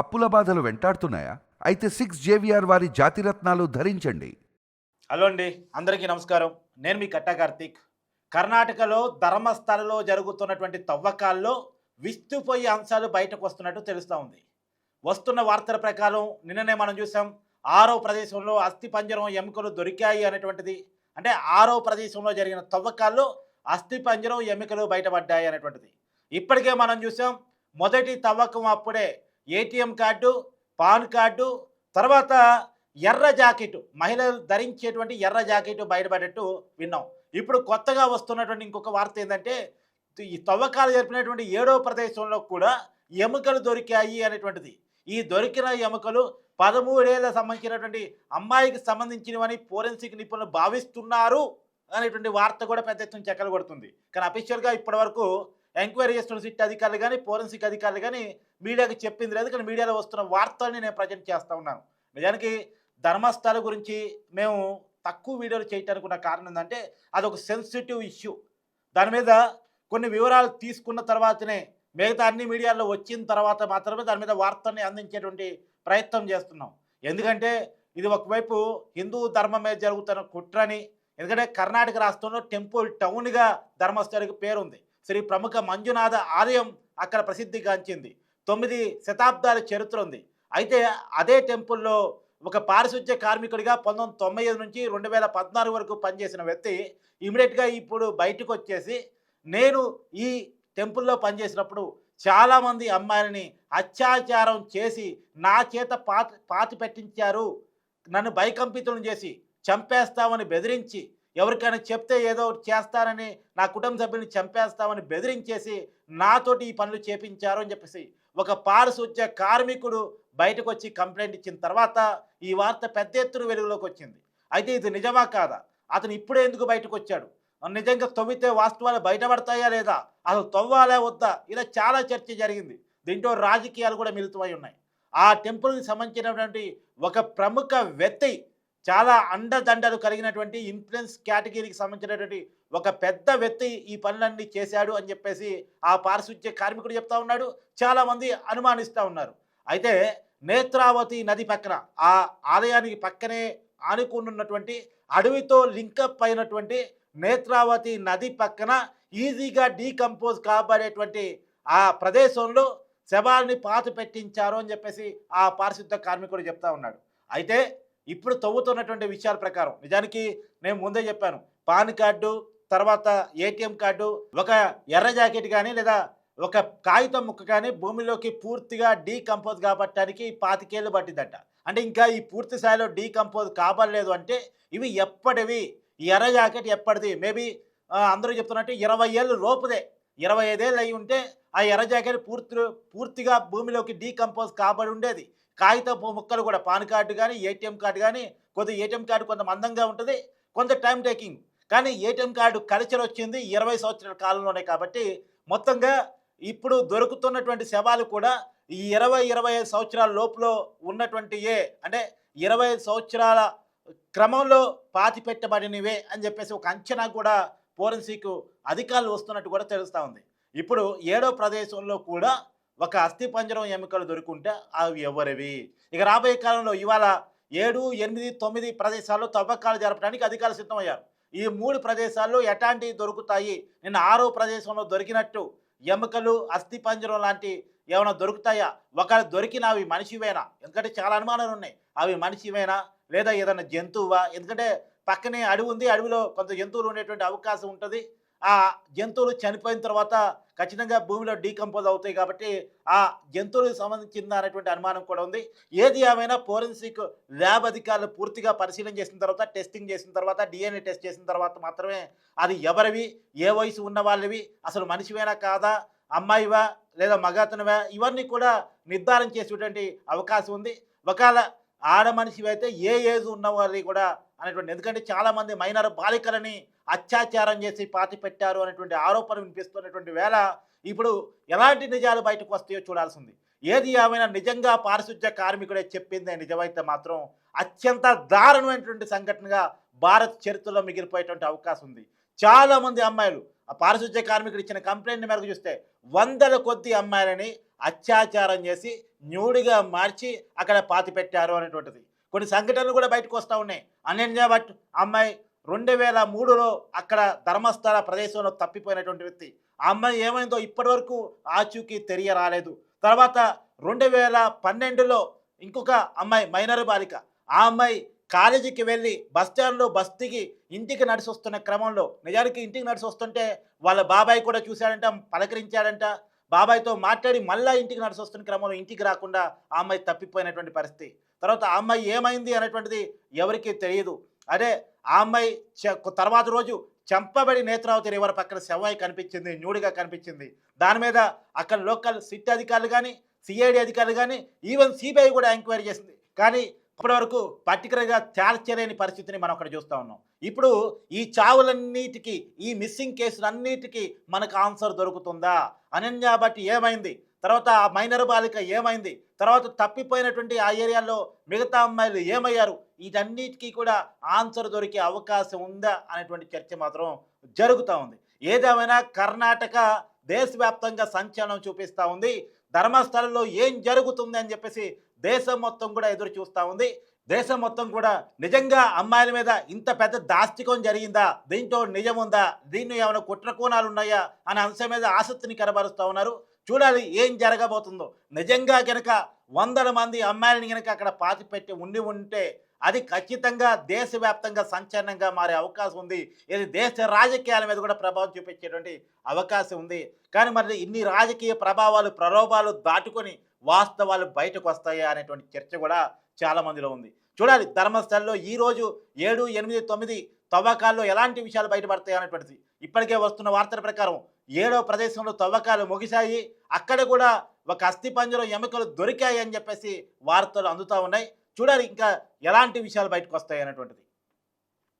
అప్పుల బాధలు వెంటాడుతున్నాయా? అయితే సిక్స్ జేవిఆర్ వారి జాతిరత్నాలు ధరించండి. హలో అండి అందరికీ నమస్కారం. నేను మీ కట్టా కార్తీక్. కర్ణాటకలో ధర్మస్థలలో జరుగుతున్నటువంటి తవ్వకాల్లో విస్తుపోయే అంశాలు బయటకు వస్తున్నట్టు తెలుస్తూ ఉంది. వస్తున్న వార్తల ప్రకారం నిన్ననే మనం చూసాం ఆరో ప్రదేశంలో అస్థిపంజరం ఎముకలు దొరికాయి అనేటువంటిది. అంటే ఆరో ప్రదేశంలో జరిగిన తవ్వకాల్లో అస్థిపంజరం ఎముకలు బయటపడ్డాయి అనేటువంటిది. ఇప్పటికే మనం చూసాం మొదటి తవ్వకం అప్పుడే ఏటీఎం కార్డు పాన్ కార్డు తర్వాత ఎర్ర జాకెట్. మహిళలు ధరించేటువంటి ఎర్ర జాకెట్ బయటపడేట్టు విన్నాం. ఇప్పుడు కొత్తగా వస్తున్నటువంటి ఇంకొక వార్త ఏంటంటే ఈ తవ్వకాలు జరిపినటువంటి ఏడో ప్రదేశంలో కూడా ఎముకలు దొరికాయి అనేటువంటిది. ఈ దొరికిన ఎముకలు పదమూడేళ్ళ సంబంధించినటువంటి అమ్మాయికి సంబంధించినవని ఫోరెన్సిక్ నిపుణులు భావిస్తున్నారు అనేటువంటి వార్త కూడా పెద్ద ఎత్తున చెక్కలు కొడుతుంది. కానీ అఫీషియల్గా ఇప్పటి వరకు ఎంక్వైరీ చేస్తున్న సిట్ అధికారులు కానీ ఫోరెన్సిక్ అధికారులు కానీ మీడియాకి చెప్పింది లేదు. కానీ మీడియాలో వస్తున్న వార్తల్ని నేను ప్రజెంట్ చేస్తూ ఉన్నాను. నిజానికి ధర్మస్థల గురించి మేము తక్కువ వీడియోలు చేయటానికి ఉన్న కారణం ఏంటంటే అదొక సెన్సిటివ్ ఇష్యూ. దాని మీద కొన్ని వివరాలు తీసుకున్న తర్వాతనే మిగతా అన్ని మీడియాల్లో వచ్చిన తర్వాత మాత్రమే దాని మీద వార్తల్ని అందించేటువంటి ప్రయత్నం చేస్తున్నాం. ఎందుకంటే ఇది ఒకవైపు హిందూ ధర్మం మీద జరుగుతున్న కుట్రని ఎందుకంటే కర్ణాటక రాష్ట్రంలో టెంపుల్ టౌన్గా ధర్మస్థలికి పేరుంది. శ్రీ ప్రముఖ మంజునాథ ఆలయం అక్కడ ప్రసిద్ధిగాంచింది. తొమ్మిది శతాబ్దాల చరిత్ర ఉంది. అయితే అదే టెంపుల్లో ఒక పారిశుధ్య కార్మికుడిగా పంతొమ్మిది తొంభై ఐదు నుంచి రెండు వేల పద్నాలుగు వరకు పనిచేసిన వ్యక్తి ఇమీడియట్గా ఇప్పుడు బయటకు వచ్చేసి నేను ఈ టెంపుల్లో పనిచేసినప్పుడు చాలామంది అమ్మాయిలని అత్యాచారం చేసి నా చేత పాతి పాతి పెట్టించారు నన్ను భయకంపితులను చేసి చంపేస్తామని బెదిరించి ఎవరికైనా చెప్తే ఏదో చేస్తారని చేస్తానని నా కుటుంబ సభ్యుని చంపేస్తామని బెదిరించేసి నాతోటి ఈ పనులు చేపించారు అని చెప్పేసి ఒక పారిశుద్ధ్య కార్మికుడు బయటకు వచ్చి కంప్లైంట్ ఇచ్చిన తర్వాత ఈ వార్త పెద్ద ఎత్తున వెలుగులోకి వచ్చింది. అయితే ఇది నిజమా కాదా? అతను ఇప్పుడే ఎందుకు బయటకు వచ్చాడు నిజంగా తవ్వితే వాస్తవాలు బయటపడతాయా లేదా? అసలు తవ్వాలా వద్దా? ఇలా చాలా చర్చ జరిగింది. దీంట్లో రాజకీయాలు కూడా మిళితమై ఉన్నాయి. ఆ టెంపుల్కి సంబంధించినటువంటి ఒక ప్రముఖ వ్యక్తి చాలా అండదండలు కలిగినటువంటి ఇన్ఫ్లుయెన్స్ కేటగిరీకి సంబంధించినటువంటి ఒక పెద్ద వ్యక్తి ఈ పనులన్నీ చేశాడు అని చెప్పేసి ఆ పారిశుధ్య కార్మికుడు చెప్తా ఉన్నాడు. చాలామంది అనుమానిస్తూ ఉన్నారు. అయితే నేత్రావతి నది పక్కన ఆ ఆలయానికి పక్కనే ఆనుకున్నటువంటి అడవితో లింకప్ అయినటువంటి నేత్రావతి నది పక్కన ఈజీగా డీకంపోజ్ కాబడేటువంటి ఆ ప్రదేశంలో శవాల్ని పాత పెట్టించారు అని చెప్పేసి ఆ పారిశుద్ధ కార్మికుడు చెప్తా ఉన్నాడు. అయితే ఇప్పుడు తవ్వుతున్నటువంటి విషయాల ప్రకారం నిజానికి నేను ముందే చెప్పాను పాన్ కార్డు తర్వాత ఏటీఎం కార్డు ఒక ఎర్ర జాకెట్ కానీ లేదా ఒక కాగితం ముక్క కానీ భూమిలోకి పూర్తిగా డీకంపోజ్ కాబట్టడానికి పాతికేళ్ళు పట్టిందట. అంటే ఇంకా ఈ పూర్తి స్థాయిలో డీకంపోజ్ కాబడలేదు అంటే ఇవి ఎప్పటివి? ఎర్ర జాకెట్ ఎప్పటిది? మేబీ అందరూ చెప్తున్నట్టు ఇరవై ఏళ్ళు లోపుదే. ఇరవై ఐదేళ్ళు అయి ఉంటే ఆ ఎర్ర జాకెట్ పూర్తి పూర్తిగా భూమిలోకి డీకంపోజ్ కాబడి ఉండేది. కాగితపు ముక్కలు కూడా పాన్ కార్డు కానీ ఏటీఎం కార్డు కానీ కొద్ది ఏటీఎం కార్డు కొంత మందంగా ఉంటుంది కొంత టైం టేకింగ్. కానీ ఏటీఎం కార్డు కల్చర్ వచ్చింది ఇరవై సంవత్సరాల కాలంలోనే కాబట్టి మొత్తంగా ఇప్పుడు దొరుకుతున్నటువంటి శవాలు కూడా ఈ ఇరవై ఇరవై ఐదు సంవత్సరాల లోపులో ఉన్నటువంటి ఏ అంటే ఇరవై ఐదు సంవత్సరాల క్రమంలో పాతి పెట్టబడినవే అని చెప్పేసి ఒక అంచనా కూడా ఫోరెన్సిక్ అధికారులు వస్తున్నట్టు కూడా తెలుస్తూ ఉంది. ఇప్పుడు ఏడో ప్రదేశంలో కూడా ఒక అస్థిపంజరం ఎముకలు దొరుకుంటే అవి ఎవరివి? ఇక రాబోయే కాలంలో ఇవాళ ఏడు ఎనిమిది తొమ్మిది ప్రదేశాల్లో తవ్వకాలు జరపడానికి అధికారులు సిద్ధమయ్యారు. ఈ మూడు ప్రదేశాల్లో ఎట్లాంటివి దొరుకుతాయి? నిన్న ఆరో ప్రదేశంలో దొరికినట్టు ఎముకలు అస్థిపంజరం లాంటి ఏమైనా దొరుకుతాయా? ఒకవేళ దొరికిన అవి మనిషివేనా? ఎందుకంటే చాలా అనుమానాలు ఉన్నాయి. అవి మనిషివేనా? లేదా ఏదైనా జంతువా? ఎందుకంటే పక్కనే అడవి ఉంది. అడవిలో కొంత జంతువులు ఉండేటువంటి అవకాశం ఉంటుంది. ఆ జంతువులు చనిపోయిన తర్వాత ఖచ్చితంగా భూమిలో డీకంపోజ్ అవుతాయి కాబట్టి ఆ జంతువులకు సంబంధించింది అనేటువంటి అనుమానం కూడా ఉంది. ఏది ఏమైనా ఫోరెన్సిక్ ల్యాబ్ అధికారులు పూర్తిగా పరిశీలన చేసిన తర్వాత టెస్టింగ్ చేసిన తర్వాత డిఎన్ఏ టెస్ట్ చేసిన తర్వాత మాత్రమే అది ఎవరివి ఏ వయసు ఉన్న వాళ్ళవి అసలు మనిషివేనా కాదా అమ్మాయివా లేదా మగాతనవా ఇవన్నీ కూడా నిర్ధారణ చేసేటువంటి అవకాశం ఉంది. ఒకవేళ ఆడ మనిషివి అయితే ఏ ఏజ్ ఉన్న వాళ్ళని కూడా అనేటువంటి ఎందుకంటే చాలామంది మైనర్ బాలికలని అత్యాచారం చేసి పాతి పెట్టారు అనేటువంటి ఆరోపణ వినిపిస్తున్నటువంటి వేళ ఇప్పుడు ఎలాంటి నిజాలు బయటకు వస్తాయో చూడాల్సింది. ఏది ఏమైనా నిజంగా పారిశుధ్య కార్మికుడే చెప్పింది నిజమైతే మాత్రం అత్యంత దారుణమైనటువంటి సంఘటనగా భారత్ చరిత్రలో మిగిలిపోయేటువంటి అవకాశం ఉంది. చాలామంది అమ్మాయిలు ఆ పారిశుద్ధ్య కార్మికుడు ఇచ్చిన కంప్లైంట్ మేరకు చూస్తే వందల కొద్ది అమ్మాయిలని అత్యాచారం చేసి న్యూడిగా మార్చి అక్కడ పాతి పెట్టారు అనేటువంటిది. కొన్ని సంఘటనలు కూడా బయటకు వస్తూ ఉన్నాయి. అనన్య భట్ అమ్మాయి రెండు వేల మూడులో అక్కడ ధర్మస్థల ప్రదేశంలో తప్పిపోయినటువంటి వ్యక్తి. ఆ అమ్మాయి ఏమైందో ఇప్పటి వరకు ఆచూకీ తెరియ రాలేదు తర్వాత రెండు వేల పన్నెండులో ఇంకొక అమ్మాయి మైనర్ బాలిక. ఆ అమ్మాయి కాలేజీకి వెళ్ళి బస్ స్టాండ్లో బస్ దిగి ఇంటికి నడిచి వస్తున్న క్రమంలో నిజానికి ఇంటికి నడిచి వస్తుంటే వాళ్ళ బాబాయ్ కూడా చూశాడంట పలకరించాడంట. బాబాయ్తో మాట్లాడి మళ్ళీ ఇంటికి నడిచి వస్తున్న క్రమంలో ఇంటికి రాకుండా ఆ అమ్మాయి తప్పిపోయినటువంటి పరిస్థితి. తర్వాత ఆ అమ్మాయి ఏమైంది అనేటువంటిది ఎవరికీ తెలియదు. అదే ఆ అమ్మాయి తర్వాత రోజు చంపబడి నేత్రావతి రివర్ పక్కన సెవ్వాయి కనిపించింది న్యూడిగా కనిపించింది. దాని మీద అక్కడ లోకల్ సిట్ అధికారులు కానీ సిఐడి అధికారులు కానీ ఈవెన్ సిబిఐ కూడా ఎంక్వైరీ చేసింది. కానీ ఇప్పటివరకు పర్టికులర్గా తేల్చలేని పరిస్థితిని మనం అక్కడ చూస్తూ ఉన్నాం. ఇప్పుడు ఈ చావులన్నిటికీ ఈ మిస్సింగ్ కేసులన్నిటికీ మనకు ఆన్సర్ దొరుకుతుందా? అనన్య బట్టి ఏమైంది? తర్వాత ఆ మైనర్ బాలిక ఏమైంది? తర్వాత తప్పిపోయినటువంటి ఆ ఏరియాలో మిగతా అమ్మాయిలు ఏమయ్యారు? వీటన్నిటికీ కూడా ఆన్సర్ దొరికే అవకాశం ఉందా? అనేటువంటి చర్చ మాత్రం జరుగుతూ ఉంది. ఏదేమైనా కర్ణాటక దేశవ్యాప్తంగా సంచలనం చూపిస్తూ ఉంది. ధర్మస్థలంలో ఏం జరుగుతుంది అని చెప్పేసి దేశం మొత్తం కూడా ఎదురు చూస్తూ ఉంది. దేశం మొత్తం కూడా నిజంగా అమ్మాయిల మీద ఇంత పెద్ద దాస్తికం జరిగిందా? దీంట్లో నిజముందా దీన్ని ఏమైనా కుట్రకోణాలు ఉన్నాయా? అనే అంశం మీద ఆసక్తిని కనబరుస్తూ ఉన్నారు. చూడాలి ఏం జరగబోతుందో. నిజంగా కనుక వందల మంది అమ్మాయిలని కనుక అక్కడ పాతి పెట్టి ఉండి ఉంటే అది ఖచ్చితంగా దేశవ్యాప్తంగా సంచలనంగా మారే అవకాశం ఉంది. ఇది దేశ రాజకీయాల మీద కూడా ప్రభావం చూపించేటువంటి అవకాశం ఉంది. కానీ మరి ఇన్ని రాజకీయ ప్రభావాలు ప్రలోభాలు దాటుకొని వాస్తవాలు బయటకు వస్తాయా అనేటువంటి చర్చ కూడా చాలా మందిలో ఉంది. చూడాలి ధర్మస్థలంలో ఈ రోజు ఏడు ఎనిమిది తొమ్మిది తవ్వకాల్లో ఎలాంటి విషయాలు బయటపడతాయి అనేటువంటిది. ఇప్పటికే వస్తున్న వార్తల ప్రకారం ఏడో ప్రదేశంలో తవ్వకాలు ముగిశాయి. అక్కడ కూడా ఒక అస్థిపంజరం ఎముకలు దొరికాయి అని చెప్పేసి వార్తలు అందుతూ ఉన్నాయి. చూడాలి ఇంకా ఎలాంటి విషయాలు బయటకు వస్తాయి అనేటువంటిది.